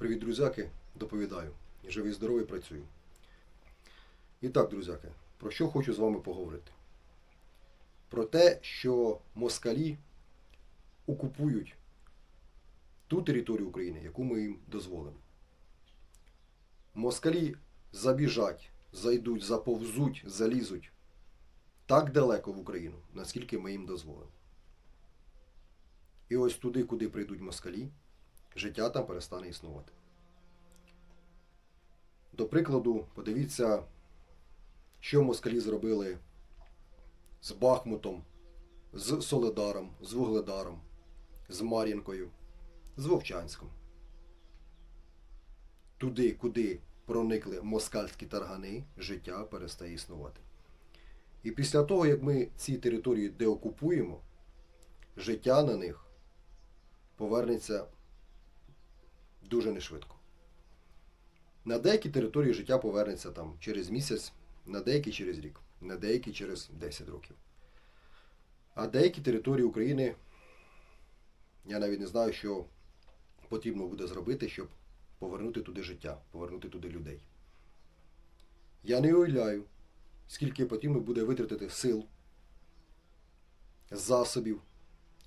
Привіт, друзяки, доповідаю. Живий, здоровий, працюю. І так, друзяки, про що хочу з вами поговорити? Про те, що москалі окупують ту територію України, яку ми їм дозволимо. Москалі забіжать, зайдуть, заповзуть, залізуть так далеко в Україну, наскільки ми їм дозволимо. І ось туди, куди прийдуть москалі, життя там перестане існувати. До прикладу, подивіться, що москалі зробили з Бахмутом, з Соледаром, з Вугледаром, з Мар'їнкою, з Вовчанськом. Туди, куди проникли москальські таргани, життя перестає існувати. І після того, як ми ці території деокупуємо, життя на них повернеться дуже нешвидко. На деякі території життя повернеться там через місяць, на деякі через рік, на деякі через 10 років. А деякі території України, я навіть не знаю, що потрібно буде зробити, щоб повернути туди життя, повернути туди людей. Я не уявляю, скільки потрібно буде витратити сил, засобів,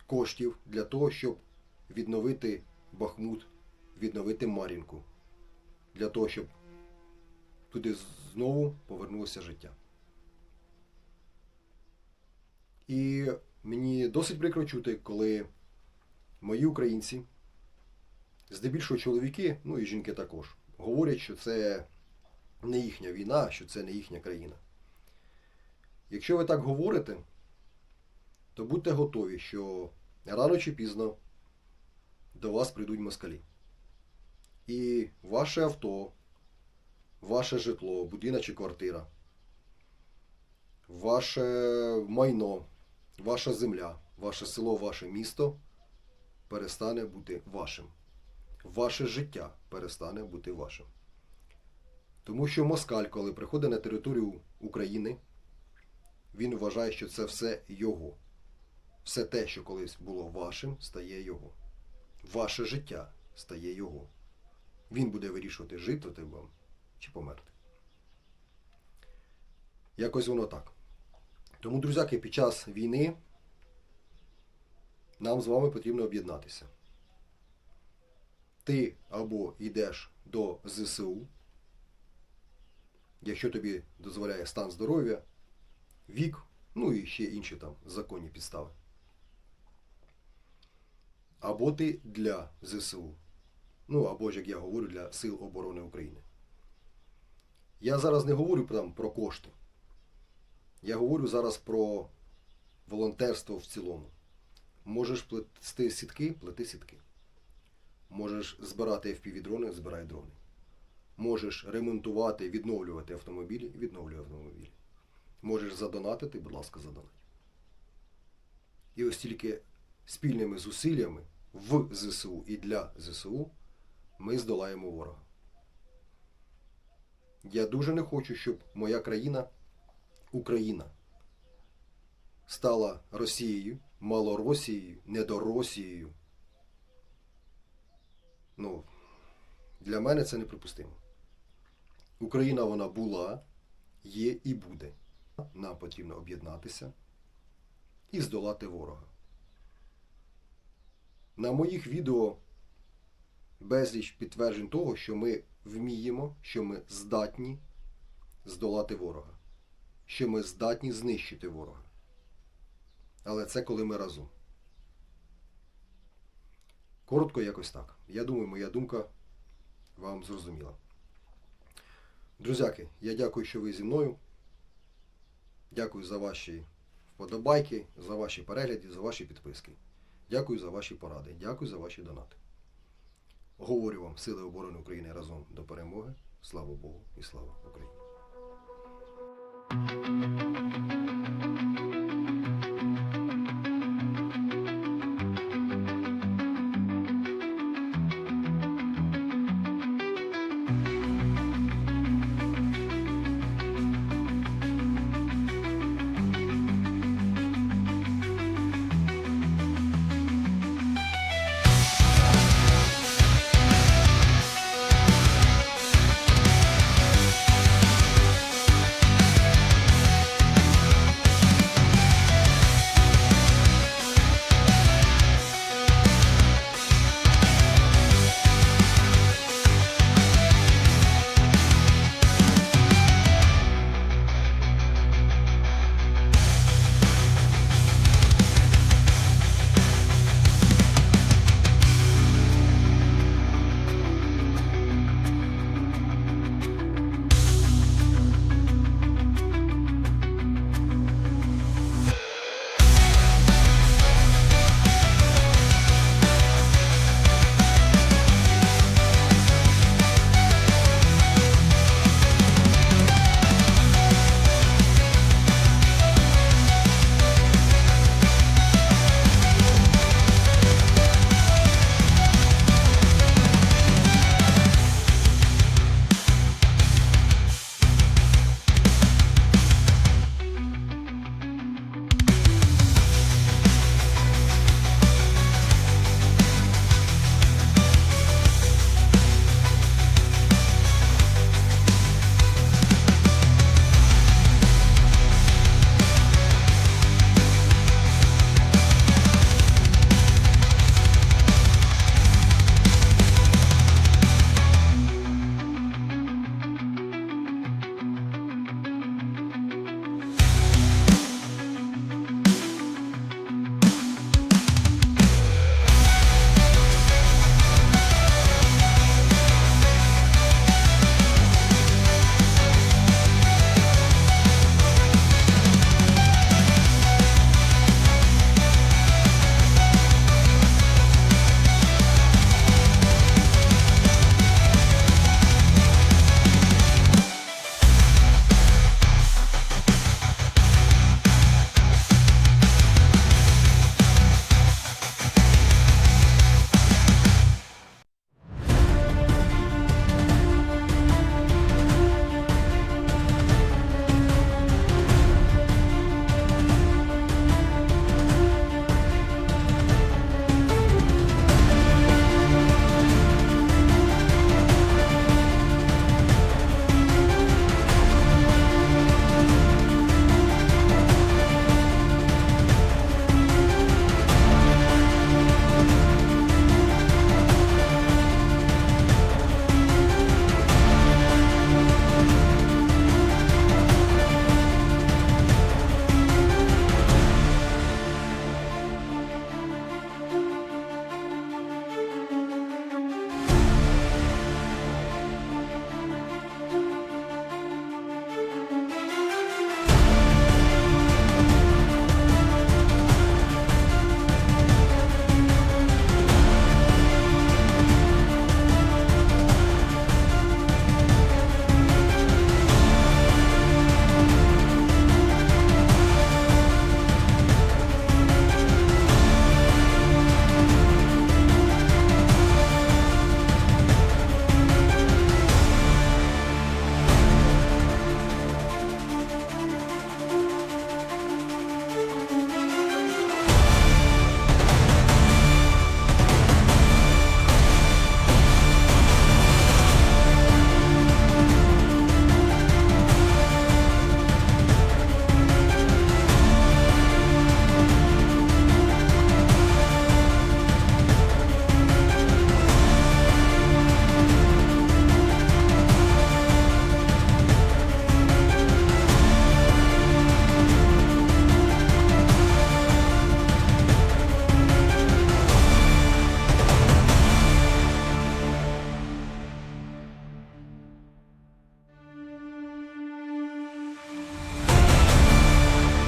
коштів для того, щоб відновити Бахмут, відновити Мар'їнку, для того, щоб туди знову повернулося життя. І мені досить прикро чути, коли мої українці, здебільшого чоловіки, ну і жінки також, говорять, що це не їхня війна, що це не їхня країна. Якщо ви так говорите, то будьте готові, що рано чи пізно до вас прийдуть москалі. І ваше авто, ваше житло, будинок чи квартира, ваше майно, ваша земля, ваше село, ваше місто перестане бути вашим. Ваше життя перестане бути вашим. Тому що москаль, коли приходить на територію України, він вважає, що це все його. Все те, що колись було вашим, стає його. Ваше життя стає його. Він буде вирішувати, жити вам чи померти. Якось воно так. Тому, друзяки, під час війни нам з вами потрібно об'єднатися. Ти або йдеш до ЗСУ, якщо тобі дозволяє стан здоров'я, вік, ну і ще інші там законні підстави. Або ти для ЗСУ. Ну, або ж, як я говорю, для Сил оборони України. Я зараз не говорю там про кошти. Я говорю зараз про волонтерство в цілому. Можеш плести сітки, плети сітки. Можеш збирати FPV-дрони, збирай дрони. Можеш ремонтувати, відновлювати автомобілі, відновлюй автомобілі. Можеш задонатити, будь ласка, задонать. І ось тільки спільними зусиллями в ЗСУ і для ЗСУ ми здолаємо ворога. Я дуже не хочу, щоб моя країна, Україна, стала Росією, Малоросією, Недоросією. Ну, для мене це неприпустимо. Україна вона була, є і буде. Нам потрібно об'єднатися і здолати ворога. На моїх відео безліч підтверджень того, що ми вміємо, що ми здатні здолати ворога, що ми здатні знищити ворога. Але це коли ми разом. Коротко якось так. Я думаю, моя думка вам зрозуміла. Друзяки, я дякую, що ви зі мною. Дякую за ваші вподобайки, за ваші перегляди, за ваші підписки. Дякую за ваші поради. Дякую за ваші донати. Говорю вам, Сили оборони України разом до перемоги. Слава Богу і слава Україні!